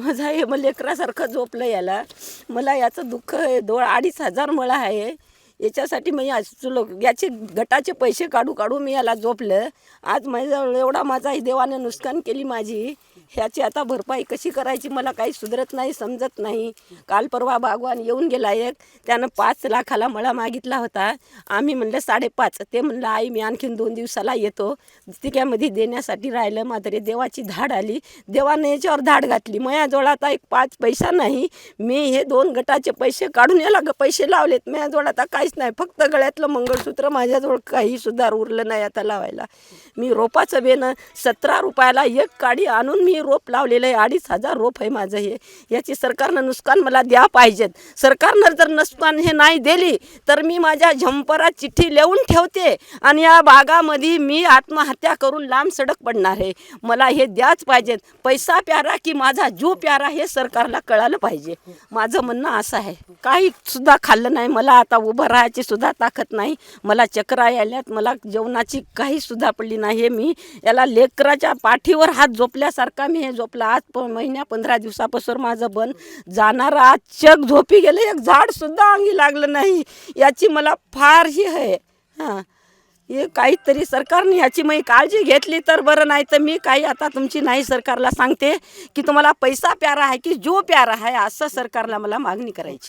माझा हे मला लेकरासारखं झोपलं याला. मला याचं दुःख आहे दोन अडीच हजार मला आहे. याच्यासाठी मी आज याचे गटाचे पैसे काढू काढू मी याला झोपलं. आज माझ्याजवळ एवढा माझा देवाने नुकसान केली माझी. ह्याची आता भरपाई कशी करायची मला काही सुधरत नाही समजत नाही. काल परवा बागवान येऊन गेला एक. त्यानं पाच लाखाला मला मागितला होता. आम्ही म्हणलं साडेपाच. ते म्हणलं आई मी आणखीन दोन दिवसाला येतो. तिक्यामध्ये देण्यासाठी राहिलं मात्र देवाची धाड आली. देवाने याच्यावर धाड घातली. माझ्याजवळ आता एक पाच पैसा नाही. मी हे दोन गटाचे पैसे काढून याला पैसे लावलेत. माझ्याजवळ आता काहीच नाही. फक्त गळ्यातलं मंगळसूत्र माझ्याजवळ काही सुद्धा उरलं नाही आता लावायला. मी रोपाचं बेनं सतरा रुपयाला एक काडी आणून मी रोप लावलेलं आहे. अडीच हजार रोप आहे माझं हे. याची सरकारनं नुकसान मला द्या पाहिजेत. सरकारनं जर नुकसान हे नाही दिली तर मी माझ्या झंपरात चिठ्ठी लिहून ठेवते आणि या बागामध्ये मी आत्महत्या करून लांब सडक पडणार आहे. मला हे द्याच पाहिजेत. पैसा प्यारा की माझा जीव प्यारा हे सरकारला कळालं पाहिजे. माझं म्हणणं असं आहे. काही सुद्धा खाल्लं नाही. मला आता उभं राहायची सुद्धा ताकद नाही. मला चक्रा आल्यात मला जेवणाची काही सुद्धा पडली नाही हे मी. याला लेकराच्या पाठीवर हात झोपल्यासारखा मी हे झोपला. आज प महिन्या पंधरा दिवसापासून माझं बन जाणार आज चक झोपी गेलं. एक झाड सुद्धा अंगी लागलं नाही. याची मला फार ही. आहे हां. हे काहीतरी सरकारने याची मी काळजी घेतली तर बरं नाही तर मी काही आता तुमची नाही सरकारला सांगते की तुम्हाला पैसा प्यारा आहे की जो प्यारा आहे असं सरकारला मला मागणी करायची.